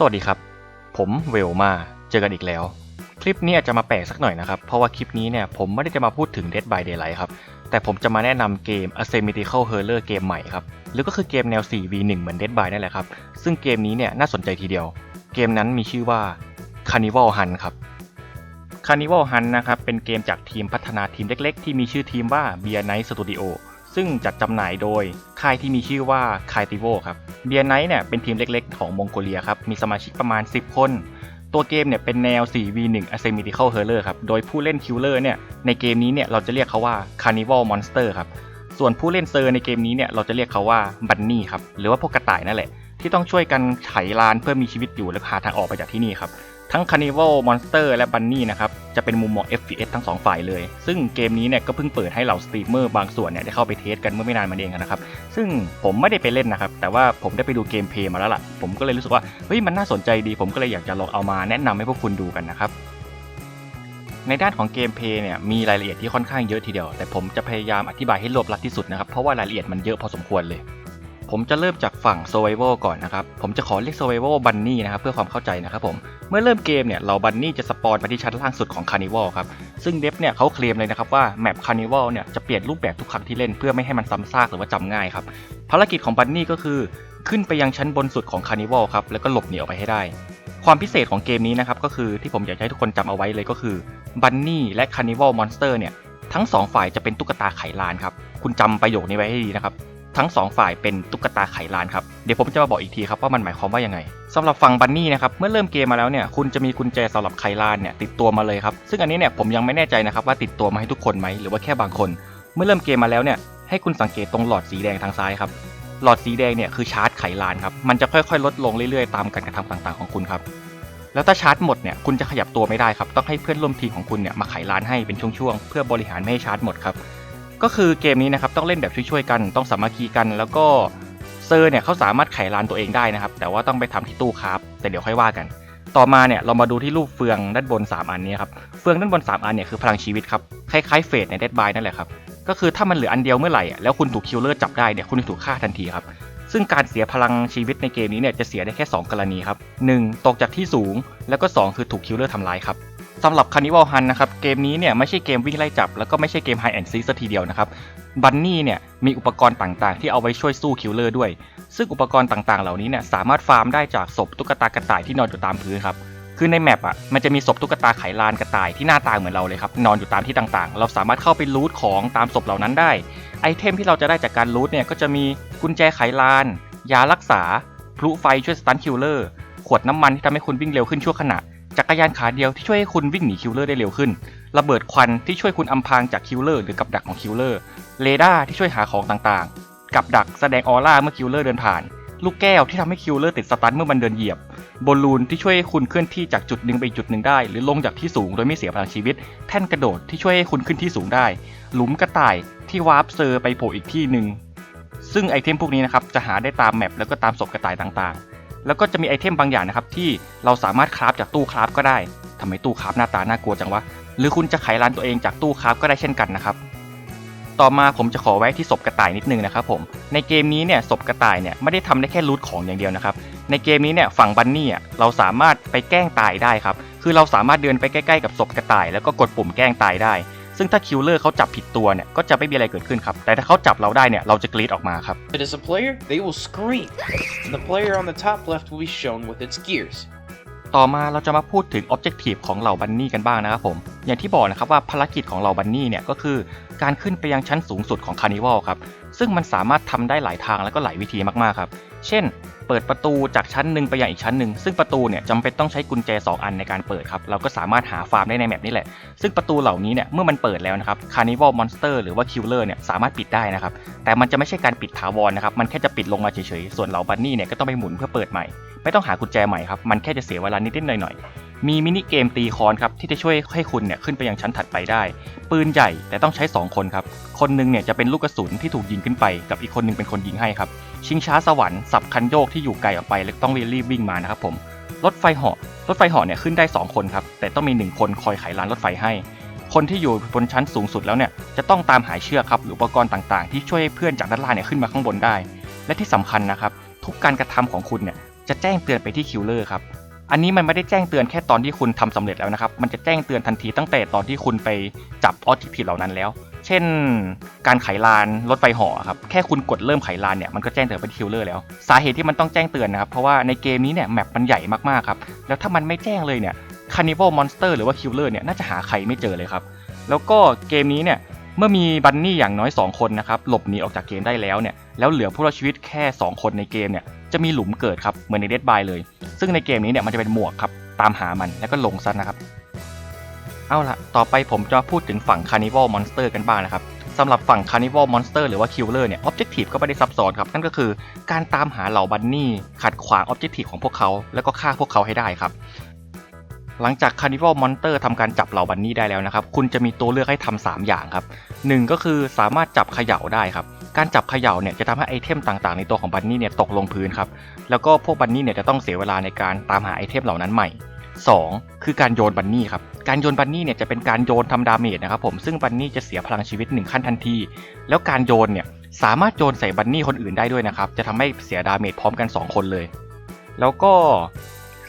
สวัสดีครับ ผมเวลมาเจอกันอีกแล้ว คลิปนี้อาจจะมาแปลกสักหน่อยนะครับ เพราะว่าคลิปนี้เนี่ยผมไม่ได้จะมาพูดถึง Dead by Daylight ครับ แต่ผมจะมาแนะนำเกม Asymmetrical Horror เกมใหม่ครับ หรือก็คือเกมแนว 4v1 เหมือน Dead by นั่นแหละครับ ซึ่งเกมนี้เนี่ยน่าสนใจทีเดียว เกมนั้นมีชื่อว่า Carnival Hunt ครับ Carnival Hunt นะครับเป็นเกมจากทีมพัฒนาทีมเล็ก ๆ ที่มีชื่อทีมว่า Beer Night Studio ซึ่งจัดจำหน่ายโดยค่ายที่มีชื่อว่า c a i t i v o ครับ Beer Night เนี่ยเป็นทีมเล็กๆ ของมองโกเลียครับมีสมาชิกประมาณ 10 คน ตัวเกมเนี่ยเป็นแนว 4v1 Asymmetrical Horror ครับโดยผู้เล่นคิลเลอร์เนี่ยในเกมนี้เนี่ยเราจะเรียกเขาว่า Carnival Monster ครับส่วนผู้เล่นเซอร์ในเกมนี้เนี่ยเราจะเรียกเขาว่าบันนี่ครับหรือว่าพวกกระต่ายนั่นแหละที่ต้องช่วยกันไขลานเพื่อมีชีวิตอยู่และหาทางออกไปจากที่นี่ครับทั้ง Carnival Monster และ Bunny นะครับ จะเป็นมุมมอง FPS ทั้งสองฝ่ายเลย ซึ่งเกมนี้เนี่ยก็เพิ่งเปิดให้เหล่าสตรีมเมอร์บางส่วนเนี่ยได้เข้าไปเทสกันเมื่อไม่นานมาเองนะครับ ซึ่งผมไม่ได้ไปเล่นนะครับ แต่ว่าผมได้ไปดูเกมเพย์มาแล้วล่ะ ผมก็เลยรู้สึกว่า เฮ้ยมันน่าสนใจดี ผมก็เลยอยากจะลองเอามาแนะนำให้พวกคุณดูกันนะครับในด้านของเกมเพย์เนี่ยมีรายละเอียดที่ค่อนข้างเยอะทีเดียว แต่ผมจะพยายามอธิบายให้รวบรัดที่สุดนะครับ เพราะว่ารายละเอียดมันเยอะพอสมควรเลย ผมจะเริ่มจากฝั่ง Survival ก่อนนะครับ ผมจะขอเรียก Survival Bunny นะครับเพื่อความเข้าใจนะครับผม เมื่อเริ่มเกมเนี่ยเราบันนี่จะสปอนไปที่ชั้นล่างสุดของ Carnival ครับ ซึ่งเดฟเนี่ยเขาเคลมเลยนะครับว่าแมป Carnival เนี่ยจะเปลี่ยนรูปแบบทุกครั้งที่เล่นเพื่อไม่ให้มันซ้ำซากหรือว่าจำง่ายครับ ภารกิจของบันนี่ก็คือขึ้นไปยังชั้นบนสุดของ Carnival ครับแล้วก็หลบหนีออกไปให้ได้ ความพิเศษของเกมนี้นะครับก็คือที่ผมอยากให้ทุกคนจำเอาไว้เลยก็คือบันนี่และ Carnival Monster เนี่ยทั้งสองฝ่ายจะเป็นตุ๊กตาไขลานครับคุณจำประโยคนี้ไว้ให้ดีนะครับ ทั้งสองฝ่ายเป็นตุ๊กตาไขลานครับ เดี๋ยวผมจะมาบอกอีกทีครับว่ามันหมายความว่ายังไงสำหรับฝั่งบันนี่นะครับ เมื่อเริ่มเกมมาแล้วเนี่ย คุณจะมีกุญแจสำหรับไขลานเนี่ยติดตัวมาเลยครับ ซึ่งอันนี้เนี่ยผมยังไม่แน่ใจนะครับว่าติดตัวมาให้ทุกคนไหมหรือว่าแค่บางคน เมื่อเริ่มเกมมาแล้วเนี่ยให้คุณสังเกตตรงหลอดสีแดงทางซ้ายครับหลอดสีแดงเนี่ยคือชาร์จไขลานครับ มันจะค่อยๆ ลดลงเรื่อยๆ ตามการกระทำต่างๆของคุณครับ แล้วถ้าชาร์จหมดเนี่ย คุณจะขยับตัวไม่ได้ครับ ต้องให้เพื่อนร่วมทีมของคุณเนี่ยมาไขลานให้เป็นช่วงๆ เพื่อบริหารไม่ให้ชาร์จหมดครับ ก็คือเกมนี้นะครับต้องเล่นแบบช่วยๆกัน ต้องสามัคคีกัน แล้วก็เซอร์เนี่ยเขาสามารถไขลานตัวเองได้นะครับ แต่ว่าต้องไปทำที่ตู้ครับแต่เดี๋ยวค่อยว่ากัน ต่อมาเนี่ยเรามาดูที่รูปเฟืองด้านบน 3 อันนี้ครับเฟืองด้านบน 3 อันเนี่ยคือพลังชีวิตครับคล้ายๆเฟสในเดดบายนั่นแหละครับก็คือถ้ามันเหลืออันเดียวเมื่อไหร่อะแล้วคุณถูกคิลเลอร์จับได้เนี่ยคุณจะถูกฆ่าทันทีครับซึ่งการเสียพลังชีวิตในเกมนี้เนี่ยจะเสียได้แค่ 2 กรณีครับ 1. ตกจากที่สูง แล้วก็ 2 คือถูกคิลเลอร์ทำร้ายครับ สำหรับ Carnival Hunt นะครับเกมนี้เนี่ยไม่ใช่เกมวิ่งไล่จับ แล้วก็ไม่ใช่เกม High and Seek ซะทีเดียวนะครับบันนี่เนี่ยมีอุปกรณ์ต่างๆ ที่เอาไว้ช่วยสู้คิลเลอร์ด้วย ซึ่งอุปกรณ์ต่างๆ เหล่านี้เนี่ยสามารถฟาร์มได้จากศพตุ๊กตากระต่ายที่นอนอยู่ตามพื้นครับคือในแมปอะมันจะมีศพตุ๊กตาไขลานกระต่ายที่หน้าตาเหมือนเราเลยครับนอนอยู่ตามที่ต่างๆ เราสามารถเข้าไปรูทของตามศพเหล่านั้นได้ไอเทมที่เราจะได้จากการรูทเนี่ยก็จะมีกุญแจไขลาน ยารักษาพลุไฟช่วยสตันคิลเลอร์ขวดน้ำมันที่ทำให้คุณวิ่งเร็วขึ้นชั่วขณะ จักรยานขาเดียวที่ช่วยให้คุณวิ่งหนีคิลเลอร์ได้เร็วขึ้น ระเบิดควันที่ช่วยคุณอำพรางจากคิลเลอร์หรือกับดักของคิลเลอร์ เรดาร์ที่ช่วยหาของต่างๆ กับดักแสดงออร่าเมื่อคิลเลอร์เดินผ่าน ลูกแก้วที่ทำให้คิลเลอร์ติดสตันเมื่อมันเดินเหยียบบอลลูนที่ช่วยให้คุณเคลื่อนที่จากจุดหนึ่งไปจุดหนึ่งได้ หรือลงจากที่สูงโดยไม่เสียพลังชีวิต แท่นกระโดดที่ช่วยให้คุณขึ้นที่สูงได้ หลุมกระต่ายที่วาร์ปเซอร์ไปโผล่อีกที่หนึ่งซึ่งไอเทมพวกนี้นะครับจะหาได้ตามแมปแล้วก็ตามศพกระต่ายต่างๆ แล้วก็จะมีไอเทมบางอย่างนะครับที่เราสามารถคราฟจากตู้คราฟก็ได้ทำไมตู้คราฟหน้าตาน่ากลัวจังวะหรือคุณจะไขร้านตัวเองจากตู้คราฟก็ได้เช่นกันนะครับต่อมาผมจะขอแวะที่ศพกระต่ายนิดนึงนะครับผมในเกมนี้เนี่ยศพกระต่ายเนี่ยไม่ได้ทำได้แค่รูทของอย่างเดียวนะครับในเกมนี้เนี่ยฝั่งบันนี่อะเราสามารถไปแกล้งตายได้ครับคือเราสามารถเดินไปใกล้ๆกับศพกระต่าย แล้วก็กดปุ่มแกล้งตายได้ ซึ่งถ้าคิลเลอร์เขาจับผิดตัวเนี่ยก็จะไม่มีอะไรเกิดขึ้นครับ แต่ถ้าเขาจับเราได้เนี่ยเราจะกรีดออกมาครับ It is a player, they will scream. The player on the top left will be shown with its gears. ต่อมาเราจะมาพูดถึง Objective ของเหล่าบันนี่กันบ้างนะครับผม อย่างที่บอกนะครับว่าภารกิจของเหล่าบันนี่เนี่ยก็คือการขึ้นไปยังชั้นสูงสุดของคาร์นิวัลครับ ซึ่งมันสามารถทำได้หลายทางแล้วก็หลายวิธีมากๆครับ เช่น เปิดประตูจากชั้นหนึ่งไปยังอีกชั้นหนึ่งซึ่งประตูเนี่ยจำเป็นต้องใช้กุญแจ 2 อันในการเปิดครับ เราก็สามารถหาฟาร์มได้ในแมปนี้แหละ ซึ่งประตูเหล่านี้เนี่ยเมื่อมันเปิดแล้วนะครับคาร์นิวัลมอนสเตอร์หรือว่าคิลเลอร์เนี่ยสามารถปิดได้นะครับ แต่มันจะไม่ใช่การปิดถาวรนะครับ มันแค่จะปิดลงมาเฉยๆ ส่วนเหล่าบันนี่เนี่ยก็ต้องไปหมุนเพื่อเปิดใหม่ ไม่ต้องหากุญแจใหม่ครับ มันแค่จะเสียเวลานิดๆหน่อยๆ มีมินิเกมตีคอนครับที่จะช่วยให้คุณเนี่ยขึ้นไปยังชั้นถัดไปได้ ปืนใหญ่แต่ต้องใช้ 2 คนครับ คนหนึงเนี่ยจะเป็นลูกกระสุนที่ถูกยิงขึ้นไป กับอีกคนหนึงเป็นคนยิงให้ครับ ชิงช้าสวรรค์สับคันโยกที่อยู่ไกลออกไปแล้วต้องรีบวิ่งมานะครับผมรถไฟเหาะรถไฟเหาะเนี่ยขึ้นได้ 2 คนครับแต่ต้องมี 1 คนคอยไขลานรถไฟให้ คนที่อยู่บนชั้นสูงสุดแล้วเนี่ยจะต้องตามหาเชือกครับหรืออุปกรณ์ต่างๆ ที่ช่วยให้เพื่อนจากด้านล่างเนี่ยขึ้นมาข้างบนได้ และที่สำคัญนะครับทุกการกระทำของคุณเนี่ย จะแจ้งเตือนไปที่คิลเลอร์ครับ อันนี้มันไม่ได้แจ้งเตือนแค่ตอนที่คุณทำสำเร็จแล้วนะครับ มันจะแจ้งเตือนทันทีตั้งแต่ตอนที่คุณไปจับออทิพิเหล่านั้นแล้ว เช่น การไขลานรถไฟเหอครับ แค่คุณกดเริ่มไขลานเนี่ย มันก็แจ้งเตือนไปที่คิลเลอร์แล้ว สาเหตุที่มันต้องแจ้งเตือนนะครับ เพราะว่าในเกมนี้เนี่ยแมปมันใหญ่มากๆครับ แล้วถ้ามันไม่แจ้งเลยเนี่ยคานิวัลมอนสเตอร์หรือว่าคิลเลอร์เนี่ยน่าจะหาใครไม่เจอเลยครับ แล้วก็เกมนี้เนี่ยเมื่อมีบันนี่อย่างน้อย 2 คนนะครับหลบหนีออกจากเกมได้แล้วเนี่ยแล้วเหลือผู้รอดชีวิตแค่ 2 คนในเกมเนี่ย จะมีหลุมเกิดครับเหมือนในเดดบายเลย ซึ่งในเกมนี้เนี่ยมันจะเป็นหมวกครับตามหามันแล้วก็ลงซัดนะครับ เอาละต่อไปผมจะมาพูดถึงฝั่ง Carnival Monster กันบ้างนะครับสำหรับฝั่ง Carnival Monster หรือว่า Killer เนี่ย Objective ก็ไม่ได้ซับซ้อนครับ นั่นก็คือการตามหาเหล่าบันนี่ขัดขวาง Objective ของพวกเขา แล้วก็ฆ่าพวกเขาให้ได้ครับ หลังจาก Carnival Monster ทำการจับเหล่าบันนี่ได้แล้วนะครับ คุณจะมีตัวเลือกให้ทำ3อย่างครับหนึ่งก็คือสามารถจับเขย่าได้ครับ การจับเขย่าเนี่ยจะทำให้ไอเทมต่างๆ ในตัวของบันนี่เนี่ยตกลงพื้นครับ แล้วก็พวกบันนี่เนี่ยจะต้องเสียเวลาในการตามหาไอเทมเหล่านั้นใหม่ 2. คือการโยนบันนี่ครับ การโยนบันนี่เนี่ยจะเป็นการโยนทำดาเมจนะครับผม ซึ่งบันนี่จะเสียพลังชีวิต1ขั้นทันที แล้วการโยนเนี่ยสามารถโยนใส่บันนี่คนอื่นได้ด้วยนะครับ จะทำให้เสียดาเมจพร้อมกัน 2 คนเลย แล้วก็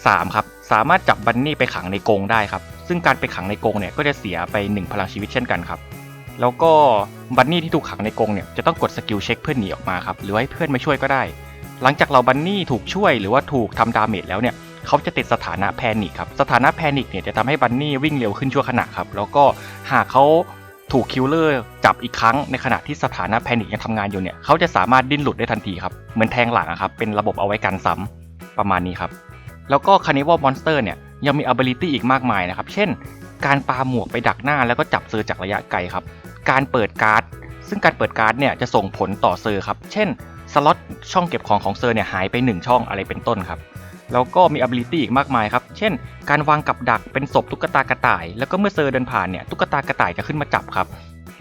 3ครับสามารถจับบันนี่ไปขังในกรงได้ครับ ซึ่งการไปขังในกรงเนี่ยก็จะเสียไป 1 พลังชีวิตเช่นกันครับ แล้วก็บันนี่ที่ถูกขังในกรงเนี่ยจะต้องกดสกิลเช็คเพื่อหนีออกมาครับหรือให้เพื่อนมาช่วยก็ได้ หลังจากเราบันนี่ถูกช่วยหรือว่าถูกทำดาเมจแล้วเนี่ยเขาจะติดสถานะแพนิคครับสถานะแพนิคเนี่ยจะทำให้บันนี่วิ่งเร็วขึ้นชั่วขณะครับแล้วก็หากเขาถูกคิลเลอร์จับอีกครั้งในขณะที่สถานะแพนิคยังทำงานอยู่เนี่ยเขาจะสามารถดิ้นหลุดได้ทันทีครับเหมือนแทงหลังอะครับเป็นระบบเอาไว้กันซ้ำประมาณนี้ครับ แล้วก็ Carnival Monster เนี่ยยังมี ability อีกมากมายนะครับ เช่น การปาหมวกไปดักหน้าแล้วก็จับเซอร์จากระยะไกลครับ การเปิดการ์ด ซึ่งการเปิดการ์ดเนี่ยจะส่งผลต่อเซอร์ครับ เช่น สล็อตช่องเก็บของของเซอร์เนี่ยหายไป 1 ช่องอะไรเป็นต้นครับ แล้วก็มี ability อีกมากมายครับ เช่น การวางกับดักเป็นศพตุ๊กตากระต่าย แล้วก็เมื่อเซอร์เดินผ่านเนี่ยตุ๊กตากระต่ายจะขึ้นมาจับครับ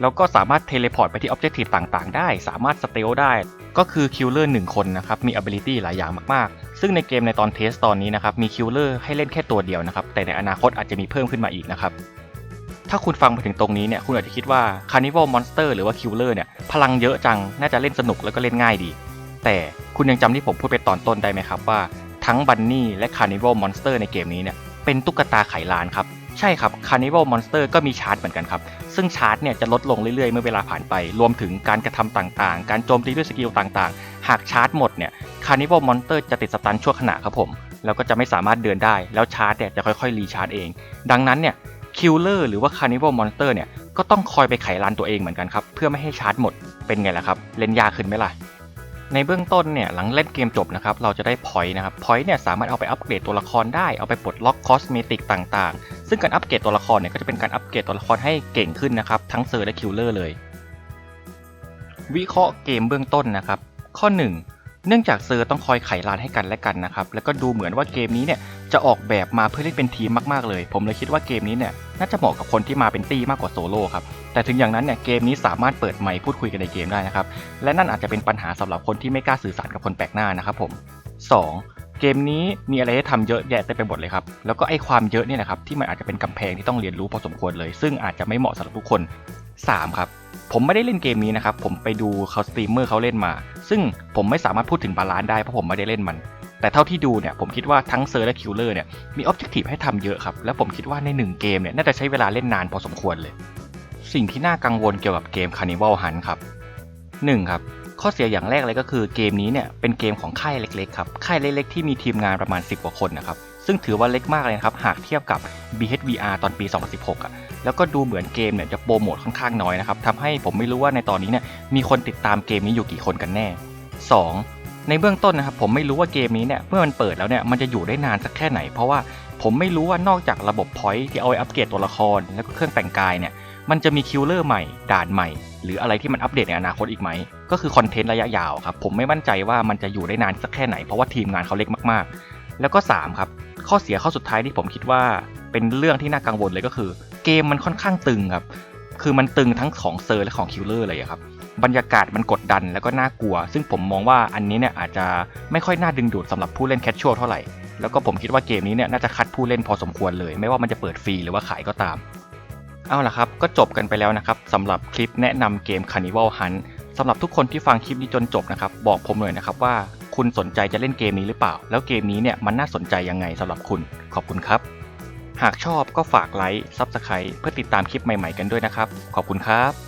แล้วก็สามารถเทเลพอร์ตไปที่ objective ต่างๆ ได้ สามารถสเตลได้ ก็คือคิลเลอร์หนึ่งคนนะครับมี ability หลายอย่างมากๆ ซึ่งในเกมในตอนเทสตอนนี้นะครับมีคิลเลอร์ให้เล่นแค่ตัวเดียวนะครับแต่ในอนาคตอาจจะมีเพิ่มขึ้นมาอีกนะครับถ้าคุณฟังมาถึงตรงนี้เนี่ยคุณอาจจะคิดว่า Carnival Monster หรือว่า Killer เนี่ยพลังเยอะจังน่าจะเล่นสนุกแล้วก็เล่นง่ายดี แต่คุณยังจำที่ผมพูดไปตอนต้นได้ไหมครับว่า ทั้งบันนี่และ Carnival Monster ในเกมนี้เนี่ยเป็นตุ๊กตาไขลานครับ ใช่ครับ Carnival Monster ก็มีชาร์จเหมือนกันครับ ซึ่งชาร์จเนี่ยจะลดลงเรื่อยๆ เมื่อเวลาผ่านไป รวมถึงการกระทำต่างๆ การโจมตีด้วยสกิลต่างๆ หากชาร์จหมดเนี่ย Carnival Monster จะติดสตันชั่วขณะครับผม แล้วก็จะไม่สามารถเดินได้ แล้วชาร์จเนี่ยจะค่อยๆ รีชาร์จเอง ดังนั้นเนี่ยคิลเลอร์หรือว่า Carnival Monster เนี่ยก็ต้องคอยไปไขลานตัวเองเหมือนกันครับเพื่อไม่ให้ชาร์จหมดเป็นไงล่ะครับเล่นยากขึ้นไหมล่ะ ในเบื้องต้นเนี่ยหลังเล่นเกมจบนะครับเราจะได้พอยต์นะครับพอยต์เนี่ยสามารถเอาไปอัปเกรดตัวละครได้เอาไปปลดล็อกคอสเมติกต่างๆ ซึ่งการอัปเกรดตัวละครเนี่ยก็จะเป็นการอัปเกรดตัวละครให้เก่งขึ้นนะครับทั้งเซอร์และคิลเลอร์เลย วิเคราะห์เกมเบื้องต้นนะครับข้อ 1 เนื่องจากเซอร์ต้องคอยไขลานให้กันและกันนะครับแล้วก็ดูเหมือนว่าเกมนี้เนี่ยจะออกแบบมาเพื่อเล่นเป็นทีมมากๆเลย ผมเลยคิดว่าเกมนี้เนี่ย น่าจะเหมาะกับคนที่มาเป็นตี้มากกว่าโซโล่ครับ แต่ถึงอย่างนั้นเนี่ยเกมนี้สามารถเปิดไมค์พูดคุยกันในเกมได้นะครับ และนั่นอาจจะเป็นปัญหาสำหรับคนที่ไม่กล้าสื่อสารกับคนแปลกหน้านะครับผม 2. เกมนี้มีอะไรให้ทำเยอะแยะเต็มไปหมดเลยครับ แล้วก็ไอ้ความเยอะเนี่ยนะครับที่มันอาจจะเป็นกำแพงที่ต้องเรียนรู้พอสมควรเลย ซึ่งอาจจะไม่เหมาะสำหรับทุกคน 3. ครับผมไม่ได้เล่นเกมนี้นะครับ ผมไปดูเขาสตรีมเมอร์เขาเล่นมา ซึ่งผมไม่สามารถพูดถึงบาลานซ์ได้เพราะผมไม่ได้เล่นมัน แต่เท่าที่ดูเนี่ยผมคิดว่าทั้งเซอร์และคิลเลอร์เนี่ยมีออบเจกตีฟให้ทำเยอะครับ แล้วผมคิดว่าใน 1 เกมเนี่ยน่าจะใช้เวลาเล่นนานพอสมควรเลย สิ่งที่น่ากังวลเกี่ยวกับเกม Carnival Hunt ครับ 1. ครับข้อเสียอย่างแรกเลยก็คือเกมนี้เนี่ยเป็นเกมของค่ายเล็กๆครับค่ายเล็กๆที่มีทีมงานประมาณ 10 กว่าคนนะครับซึ่งถือว่าเล็กมากเลยครับหากเทียบกับ BHVR ตอนปี 2016อะแล้วก็ดูเหมือนเกมเนี่ยจะโปรโมทค่อนข้างน้อยนะครับทำให้ผมไม่รู้ว่าในตอนนี้เนี่ยมีคนติดตามเกมนี้อยู่กี่คนกันแน่ 2. ในเบื้องต้นนะครับผมไม่รู้ว่าเกมนี้เนี่ยเมื่อมันเปิดแล้วเนี่ยมันจะอยู่ได้นานสักแค่ไหน เพราะว่าผมไม่รู้ว่านอกจากระบบพอยต์ที่เอาไว้อัปเกรดตัวละคร แล้วก็เครื่องแต่งกายเนี่ยมันจะมีคิลเลอร์ใหม่ ด่านใหม่ หรืออะไรที่มันอัปเดตในอนาคตอีกไหม ก็คือคอนเทนต์ระยะยาวครับ ผมไม่มั่นใจว่ามันจะอยู่ได้นานสักแค่ไหน เพราะว่าทีมงานเขาเล็กมากๆ แล้วก็ 3 ครับ ข้อเสียข้อสุดท้ายที่ผมคิดว่า เป็นเรื่องที่น่ากังวลเลยก็คือ เกมมันค่อนข้างตึงครับ คือมันตึงทั้งของเซอร์และของคิลเลอร์เลยครับ บรรยากาศมันกดดันแล้วก็น่ากลัว ซึ่งผมมองว่าอันนี้เนี่ยอาจจะไม่ค่อยน่าดึงดูดสำหรับผู้เล่นแคชชวลเท่าไหร่ แล้วก็ผมคิดว่าเกมนี้เนี่ยน่าจะคัดผู้เล่นพอสมควรเลย ไม่ว่ามันจะเปิดฟรีหรือว่าขายก็ตาม เอาล่ะครับ ก็จบกันไปแล้วนะครับสำหรับคลิปแนะนำเกม Carnival Hunt สำหรับทุกคนที่ฟังคลิปนี้จนจบนะครับบอกผมหน่อยนะครับว่าคุณสนใจจะเล่นเกมนี้หรือเปล่า แล้วเกมนี้เนี่ยมันน่าสนใจยังไงสำหรับคุณ ขอบคุณครับ หากชอบก็ฝากไลค์ Subscribe เพื่อติดตามคลิปใหม่ๆกันด้วยนะครับ ขอบคุณครับ